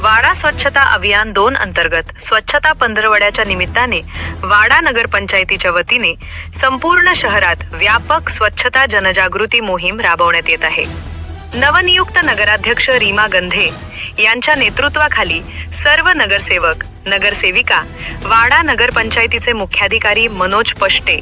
वाडा स्वच्छता अभियान दोन अंतर्गत स्वच्छता पंधरवड्याच्या निमित्ताने वाडा नगरपंचायतीच्या वतीने संपूर्ण शहरात व्यापक स्वच्छता जनजागृती मोहीम राबवण्यात येत आहे. नवनियुक्त नगराध्यक्ष रीमा गंधे यांच्या नेतृत्वाखाली सर्व नगरसेवक नगरसेविका वाडा नगरपंचायतीचे मुख्याधिकारी मनोज पष्टे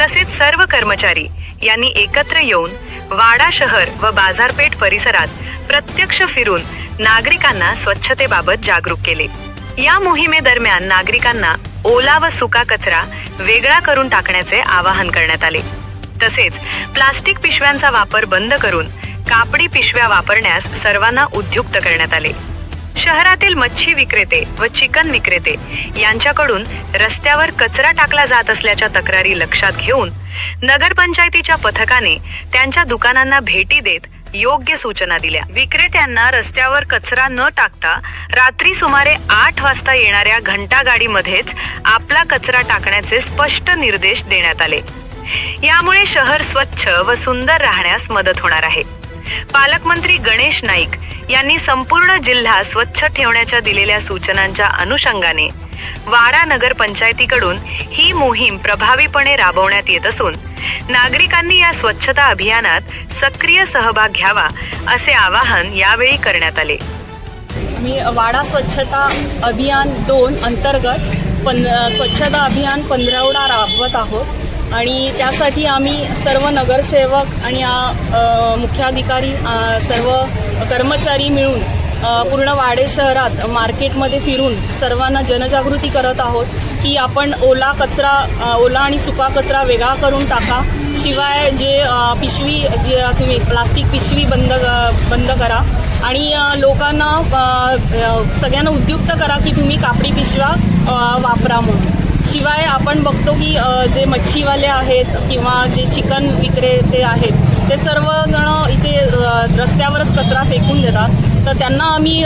तसेच सर्व कर्मचारी यांनी एकत्र येऊन वाडा शहर व बाजारपेठ परिसरात प्रत्यक्ष फिरून नागरिकांना स्वच्छतेबाबत जागरूक केले. या मोहिमेदरम्यान नागरिकांना ओला व सुका कचरा वेगळा करून टाकण्याचे आवाहन करण्यात आले. तसेच प्लास्टिक पिशव्यांचा वापर बंद करून कापडी पिशव्या वापरण्यास सर्वांना उद्युक्त करण्यात आले. शहरातील मच्छी विक्रेते व चिकन विक्रेते यांच्याकडून रस्त्यावर कचरा टाकला जात असल्याच्या तक्रारी लक्षात घेऊन नगरपंचायतीच्या पथकाने त्यांच्या दुकानांना भेटी देत योग्य सूचना दिल्या. विक्रेत्यांना रस्त्यावर कचरा न टाकता रात्री सुमारे आठ वाजता येणाऱ्या घंटा गाडीमध्येच आपला कचरा टाकण्याचे स्पष्ट निर्देश देण्यात आले. यामुळे शहर स्वच्छ व सुंदर राहण्यास मदत होणार आहे. पालकमंत्री गणेश नाईक यांनी संपूर्ण जिल्हा स्वच्छ ठेवण्याच्या दिलेल्या सूचनांच्या अनुषंगाने वाडा नगर पंचायतीकडून ही मोहीम प्रभावीपणे राबवण्यात येत असून नागरिकांनी या स्वच्छता अभियानात सक्रिय सहभाग घ्यावा असे आवाहन यावेळी करण्यात आले. मी वाडा स्वच्छता अभियान दोन अंतर्गत पं स्वच्छता अभियान पंधरावडा राबवत आहोत. आणि त्यासाठी आम्ही सर्व नगरसेवक आणि मुख्याधिकारी सर्व कर्मचारी मिळून पूर्ण वाडे शहरात मार्केटमध्ये फिरून सर्वांना जनजागृती करत आहोत की आपण ओला कचरा ओला आणि सुका कचरा वेगळा करून टाका. शिवाय जे पिशवी जे तुम्ही प्लास्टिक पिशवी बंद बंद करा. आणि लोकांना सगळ्यांना उद्युक्त करा की तुम्ही कापडी पिशव्या वापरा म्हणून. शिवाय आपण बघतो की जे मच्छीवाले आहेत किंवा जे चिकन विक्रेते आहेत ते सर्वजण इथे रस्त्यावरच कचरा फेकून देतात. तर त्यांना आम्ही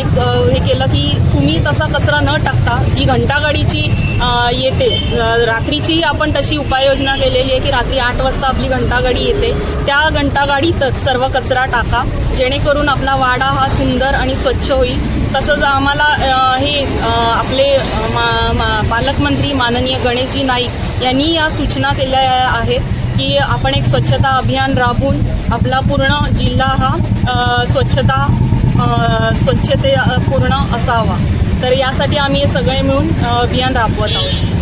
एक हे केलं की तुम्ही तसा कचरा न टाकता जी घंटागाडीची येते रात्रीची आपण तशी उपाययोजना केलेली आहे की रात्री आठ वाजता आपली घंटागाडी येते त्या घंटागाडीतच सर्व कचरा टाका जेणेकरून आपला वाडा हा सुंदर आणि स्वच्छ होईल. तसंच आम्हाला हे आपले मा- मा- पालकमंत्री माननीय गणेशजी नाईक यांनी या सूचना केल्या आहेत की आपण एक स्वच्छता अभियान राबवून आपला पूर्ण जिल्हा हा स्वच्छता स्वच्छते पूर्ण असावा. तर यासाठी आम्ही हे सगळे मिळून अभियान राबवत आहोत.